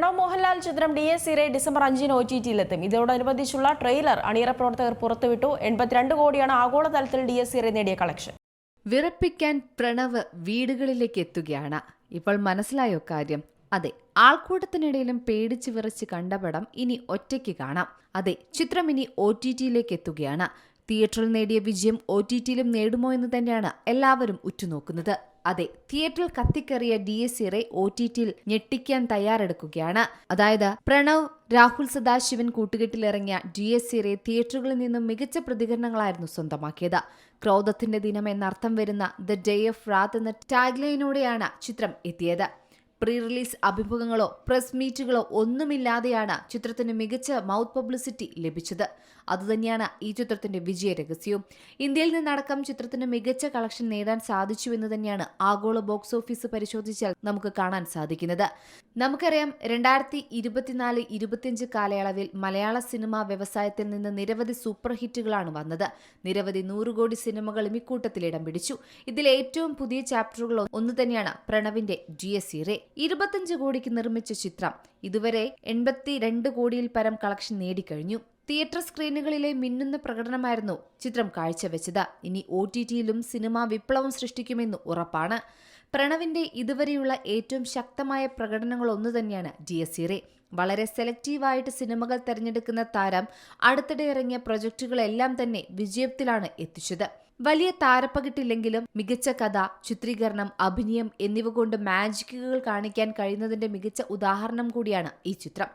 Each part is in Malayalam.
പ്രണവ് മോഹൻലാൽ ചിത്രം ഡി എസ് സിറെ ഡിസംബർ അഞ്ചിന് ഒ ടി ടിയിലെത്തും. ഇതോടനുബന്ധിച്ചുള്ള ട്രെയിലർ അണിയറ പ്രവർത്തകർ പുറത്തുവിട്ടു. എൺപത്തിരണ്ട് കോടിയാണ് ആഗോളതലത്തിൽ ഡി എസ് സിറെ നേടിയ കളക്ഷൻ. വിറപ്പിക്കാൻ പ്രണവ് വീടുകളിലേക്ക് എത്തുകയാണ്. ഇപ്പോൾ മനസ്സിലായോ കാര്യം? അതെ ആൾക്കൂട്ടത്തിനിടയിലും പേടിച്ച് വിറച്ച് കണ്ടപടം ഇനി ഒറ്റയ്ക്ക് കാണാം. അതെ ചിത്രം ഇനി ഒ ടി ടിയിലേക്ക് എത്തുകയാണ്. തിയേറ്ററിൽ നേടിയ വിജയം ഒ ടി ടിയിലും നേടുമോ എന്ന് തന്നെയാണ് എല്ലാവരും ഉറ്റുനോക്കുന്നത്. അതെ തിയേറ്ററിൽ കത്തിക്കറിയ Dies Irae O T ടിയിൽ ഞെട്ടിക്കാൻ തയ്യാറെടുക്കുകയാണ്. അതായത് പ്രണവ് രാഹുൽ സദാശിവൻ കൂട്ടുകെട്ടിലിറങ്ങിയ ഡി എസ് സിറെ തിയേറ്ററുകളിൽ നിന്നും മികച്ച പ്രതികരണങ്ങളായിരുന്നു സ്വന്തമാക്കിയത്. ക്രോധത്തിന്റെ ദിനം എന്നർത്ഥം വരുന്ന ദ ഡേ ഓഫ് റാത്ത് എന്ന ടാഗ്ലൈനോടെയാണ് ചിത്രം എത്തിയത്. പ്രീ റിലീസ് അഭിമുഖങ്ങളോ പ്രസ് മീറ്റുകളോ ഒന്നുമില്ലാതെയാണ് ചിത്രത്തിന് മികച്ച മൗത്ത് പബ്ലിസിറ്റി ലഭിച്ചത്. അതുതന്നെയാണ് ഈ ചിത്രത്തിന്റെ വിജയ രഹസ്യവും. ഇന്ത്യയിൽ നിന്നടക്കം ചിത്രത്തിന് മികച്ച കളക്ഷൻ നേടാൻ സാധിച്ചു എന്ന് തന്നെയാണ് ആഗോള ബോക്സ് ഓഫീസ് പരിശോധിച്ചാൽ നമുക്ക് കാണാൻ സാധിക്കുന്നത്. നമുക്കറിയാം രണ്ടായിരത്തി ഇരുപത്തിനാല് ഇരുപത്തിയഞ്ച് കാലയളവിൽ മലയാള സിനിമാ വ്യവസായത്തിൽ നിന്ന് നിരവധി സൂപ്പർ ഹിറ്റുകളാണ് വന്നത്. നിരവധി നൂറുകോടി സിനിമകളും ഇക്കൂട്ടത്തിൽ ഇടം പിടിച്ചു. ഇതിൽ ഏറ്റവും പുതിയ ചാപ്റ്ററുകൾ ഒന്ന് തന്നെയാണ് പ്രണവിന്റെ ജി എസ് സി റേ ഇരുപത്തിയഞ്ച് കോടിക്ക് നിർമ്മിച്ച ചിത്രം. ഇതുവരെ എൺപത്തി രണ്ട് കോടിയിൽ പരം കളക്ഷൻ നേടിക്കഴിഞ്ഞു. തിയേറ്റർ സ്ക്രീനുകളിലെ മിന്നുന്ന പ്രകടനമായിരുന്നു ചിത്രം കാഴ്ചവെച്ചത്. ഇനി ഒ ടി ടിയിലും സിനിമ വിപ്ലവം സൃഷ്ടിക്കുമെന്ന് ഉറപ്പാണ്. പ്രണവിന്റെ ഇതുവരെയുള്ള ഏറ്റവും ശക്തമായ പ്രകടനങ്ങൾ ഒന്നു തന്നെയാണ് ജി എസ് സി റേ. വളരെ സെലക്റ്റീവായിട്ട് സിനിമകൾ തിരഞ്ഞെടുക്കുന്ന താരം അടുത്തിടെ ഇറങ്ങിയ പ്രൊജക്ടുകളെല്ലാം തന്നെ വിജയത്തിലാണ് എത്തിച്ചത്. വലിയ താരപ്പകിട്ടില്ലെങ്കിലും മികച്ച കഥ ചിത്രീകരണം അഭിനയം എന്നിവ കൊണ്ട് മാജിക്കുകൾ കാണിക്കാൻ കഴിയുന്നതിന്റെ മികച്ച ഉദാഹരണം കൂടിയാണ് ഈ ചിത്രം.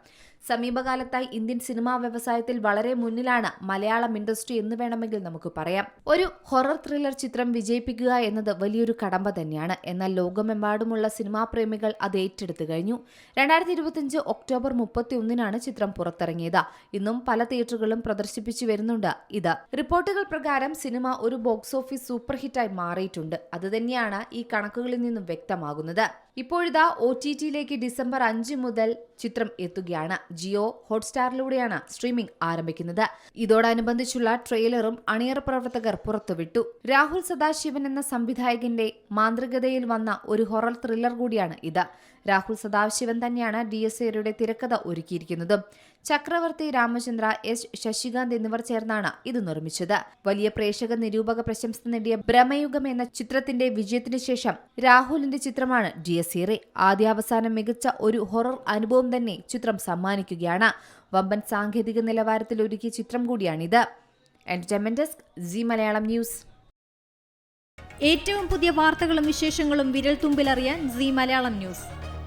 സമീപകാലത്തായി ഇന്ത്യൻ സിനിമാ വ്യവസായത്തിൽ വളരെ മുന്നിലാണ് മലയാളം ഇൻഡസ്ട്രി എന്ന് വേണമെങ്കിൽ നമുക്ക് പറയാം. ഒരു ഹൊറർ ത്രില്ലർ ചിത്രം വിജയിപ്പിക്കുക എന്നത് വലിയൊരു കടമ്പ തന്നെയാണ്. എന്നാൽ ലോകമെമ്പാടുമുള്ള സിനിമാ പ്രേമികൾ അത് ഏറ്റെടുത്തു കഴിഞ്ഞു. രണ്ടായിരത്തി ഇരുപത്തിയഞ്ച് ഒക്ടോബർ മുപ്പത്തി ഒന്നിനാണ് ചിത്രം പുറത്തിറങ്ങിയത്. ഇന്നും പല തിയേറ്ററുകളും പ്രദർശിപ്പിച്ചു വരുന്നുണ്ട് ഇത്. റിപ്പോർട്ടുകൾ പ്രകാരം സിനിമ ഒരു ബോക്സ് ഓഫീസ് സൂപ്പർ ഹിറ്റായി മാറിയിട്ടുണ്ട്. അതുതന്നെയാണ് ഈ കണക്കുകളിൽ നിന്നും വ്യക്തമാകുന്നത്. ഇപ്പോഴിതാ ഒ ടി ടിയിലേക്ക് ഡിസംബർ അഞ്ച് മുതൽ ചിത്രം എത്തുകയാണ്. ജിയോ ഹോട്ട്സ്റ്റാറിലൂടെയാണ് സ്ട്രീമിംഗ് ആരംഭിക്കുന്നത്. ഇതോടനുബന്ധിച്ചുള്ള ട്രെയിലറും അണിയറ പ്രവർത്തകർ പുറത്തുവിട്ടു. രാഹുൽ സദാശിവൻ എന്ന സംവിധായകന്റെ മാന്ത്രികതയിൽ വന്ന ഒരു ഹൊറർ ത്രില്ലർ കൂടിയാണ് ഇത്. രാഹുൽ സദാശിവൻ തന്നെയാണ് ഡി എസ് എയുടെ തിരക്കഥ ഒരുക്കിയിരിക്കുന്നത്. ചക്രവർത്തി രാമചന്ദ്ര എസ് ശശികാന്ത് എന്നിവർ ചേർന്നാണ് ഇത് നിർമ്മിച്ചത്. വലിയ പ്രേക്ഷക നിരൂപക പ്രശംസ നേടിയ ഭ്രമയുഗം എന്ന ചിത്രത്തിന്റെ വിജയത്തിന് ശേഷം രാഹുലിന്റെ ചിത്രമാണ് ഡി എസ് എറെ ആദ്യാവസാനം മികച്ച ഒരു ഹൊറർ അനുഭവം തന്നെ ചിത്രം സമ്മാനിക്കുകയാണ്. വമ്പൻ സാങ്കേതിക നിലവാരത്തിൽ ഒരുക്കിയ ചിത്രം കൂടിയാണിത്. Entertainment desk Zee Malayalam news ഏറ്റവും പുതിയ വാർത്തകളും വിശേഷങ്ങളും വിരൽ തുമ്പിലറിയാൻ സി മലയാളം ന്യൂസ്